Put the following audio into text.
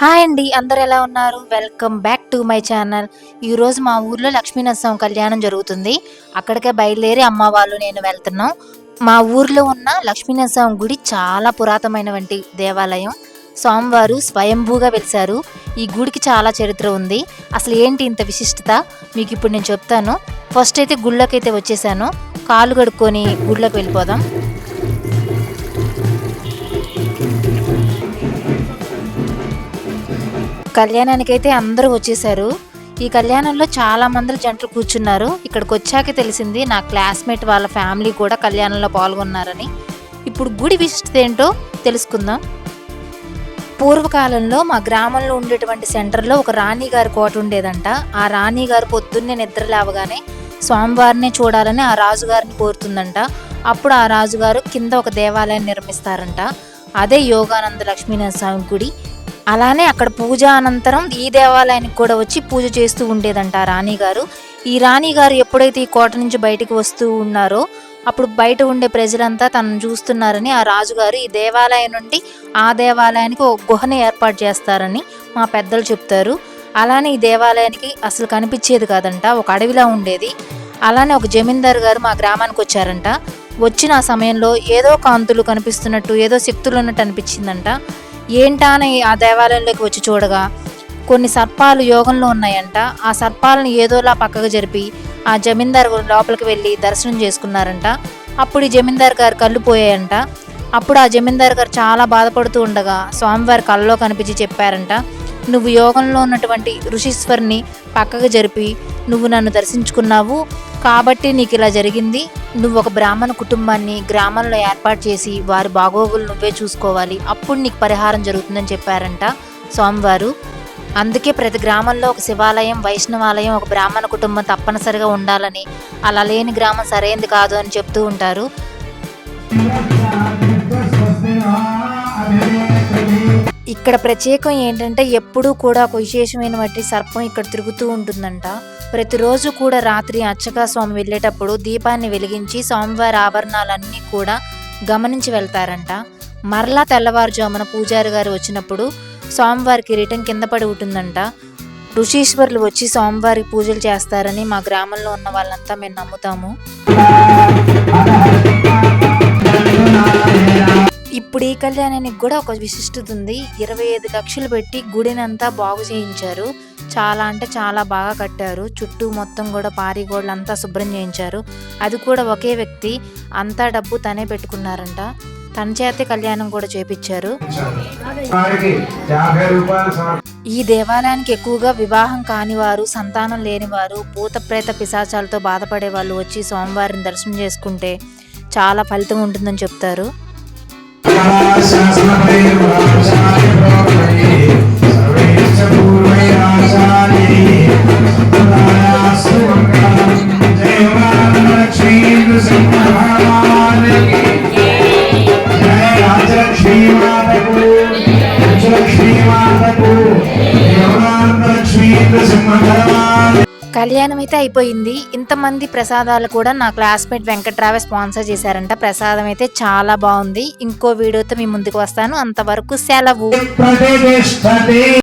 Hi అండి అందరు ఎలా ఉన్నారు? Welcome back to my channel. ఈరోజు మా ఊర్లో లక్ష్మీనరసింహ కళ్యాణం జరుగుతుంది. అక్కడికే బయలుదేరి అమ్మ వాళ్ళు నేను వెళ్తున్నాం. మా ఊర్లో ఉన్న లక్ష్మీనరసింహ గుడి చాలా పురాతనమైనటువంటి దేవాలయం. స్వామివారు స్వయంభూగా వెలిశారు. ఈ గుడికి చాలా చరిత్ర ఉంది. అసలు ఏంటి ఇంత విశిష్టత? మీకు ఇప్పుడు నేను చెప్తాను. ఫస్ట్ అయితే గుళ్ళోకి అయితే వచ్చేసాను. కాలు కడుక్కొని గుళ్ళోకి వెళ్ళిపోదాం. కళ్యాణానికైతే అందరూ వచ్చేసారు. ఈ కళ్యాణంలో చాలా మంది జంటలు కూర్చున్నారు. ఇక్కడికి వచ్చాక తెలిసింది నా క్లాస్మేట్ వాళ్ళ ఫ్యామిలీ కూడా కళ్యాణంలో పాల్గొన్నారని. ఇప్పుడు గుడి విశిష్టత ఏంటో తెలుసుకుందాం. పూర్వకాలంలో మా గ్రామంలో ఉండేటువంటి సెంటర్లో ఒక రాణిగారి కోట ఉండేదంట. ఆ రాణిగారు పొద్దున్నే నిద్ర లేవగానే స్వామివారిని చూడాలని ఆ రాజుగారిని కోరుతుందంట. అప్పుడు ఆ రాజుగారు కింద ఒక దేవాలయాన్ని నిర్మిస్తారంట. అదే యోగానంద లక్ష్మీనరసింహ స్వామి గుడి. అలానే అక్కడ పూజ అనంతరం ఈ దేవాలయానికి కూడా వచ్చి పూజ చేస్తూ ఉండేదంట రాణిగారు ఈ రాణిగారు ఎప్పుడైతే ఈ కోట నుంచి బయటికి వస్తూ ఉన్నారో అప్పుడు బయట ఉండే ప్రజలంతా తనను చూస్తున్నారని ఆ రాజుగారు ఈ దేవాలయం నుండి ఆ దేవాలయానికి ఒక గుహని ఏర్పాటు చేస్తారని మా పెద్దలు చెప్తారు. అలానే ఈ దేవాలయానికి అసలు కనిపించేది కాదంట ఒక అడవిలా ఉండేది. అలానే ఒక జమీందారు గారు మా గ్రామానికి వచ్చారంట. వచ్చిన సమయంలో ఏదో కాంతులు కనిపిస్తున్నట్టు ఏదో శక్తులు ఉన్నట్టు అనిపించిందంట. ఏంటా అని ఆ దేవాలయంలోకి వచ్చి చూడగా కొన్ని సర్పాలు యోగంలో ఉన్నాయంట. ఆ సర్పాలను ఏదోలా పక్కకు జరిపి ఆ జమీందారు లోపలికి వెళ్ళి దర్శనం చేసుకున్నారంట. అప్పుడు ఈ జమీందారు గారు కళ్ళు పోయాయంట. అప్పుడు ఆ జమీందారు గారు చాలా బాధపడుతూ ఉండగా స్వామివారి కళ్ళలో కనిపించి చెప్పారంట నువ్వు యోగంలో ఉన్నటువంటి ఋషీశ్వరిని పక్కకు జరిపి నువ్వు నన్ను దర్శించుకున్నావు. కాబట్టి నీకు ఇలా జరిగింది. నువ్వు ఒక బ్రాహ్మణ కుటుంబాన్ని గ్రామంలో ఏర్పాటు చేసి వారి బాగోగులు నువ్వే చూసుకోవాలి. అప్పుడు నీకు పరిహారం జరుగుతుందని చెప్పారంట స్వామివారు. అందుకే ప్రతి గ్రామంలో ఒక శివాలయం వైష్ణవాలయం ఒక బ్రాహ్మణ కుటుంబం తప్పనిసరిగా ఉండాలని అలా లేని గ్రామం సరైనది కాదు అని చెప్తూ ఉంటారు. ఇక్కడ ప్రత్యేకం ఏంటంటే ఎప్పుడూ కూడా ఒక విశేషమైన వంటి సర్పం ఇక్కడ తిరుగుతూ ఉంటుందంట. ప్రతిరోజు కూడా రాత్రి అర్చక స్వామి వెళ్ళేటప్పుడు దీపాన్ని వెలిగించి స్వామివారి ఆభరణాలన్నీ కూడా గమనించి వెళ్తారంట. మరలా తెల్లవారుజామున పూజారి గారు వచ్చినప్పుడు స్వామివారికి కిరీటం కింద పడి ఉంటుందంట. ఋషీశ్వరులు వచ్చి స్వామివారికి పూజలు చేస్తారని మా గ్రామంలో ఉన్న వాళ్ళంతా మేము నమ్ముతాము. ఇప్పుడు ఈ కళ్యాణానికి కూడా ఒక విశిష్టత ఉంది. ఇరవై ఐదు లక్షలు పెట్టి గుడినంతా బాగు చేయించారు. చాలా అంటే చాలా బాగా కట్టారు. చుట్టూ మొత్తం కూడా పారిగోడలు అంతా శుభ్రం చేయించారు. అది కూడా ఒకే వ్యక్తి. అంతా డబ్బు తనే పెట్టుకున్నారంట. తన చేతే కళ్యాణం కూడా చేపించారు. ఈ దేవాలయానికి ఎక్కువగా వివాహం కానివారు సంతానం లేనివారు భూత ప్రేత పిశాచాలతో బాధపడే వాళ్ళు వచ్చి స్వామివారిని దర్శనం చేసుకుంటే చాలా ఫలితం ఉంటుందని చెప్తారు. शास्त्रमेव शास्त्रमेव सर्वेश्च पूर्वैराचार्यैः కళ్యాణం అయితే అయిపోయింది. ఇంతమంది ప్రసాదాలు కూడా నా క్లాస్మేట్ వెంకట్రావే స్పాన్సర్ చేశారంట. ప్రసాదం అయితే చాలా బాగుంది. ఇంకో వీడియోతో మీ ముందుకు వస్తాను. అంతవరకు సెలవు.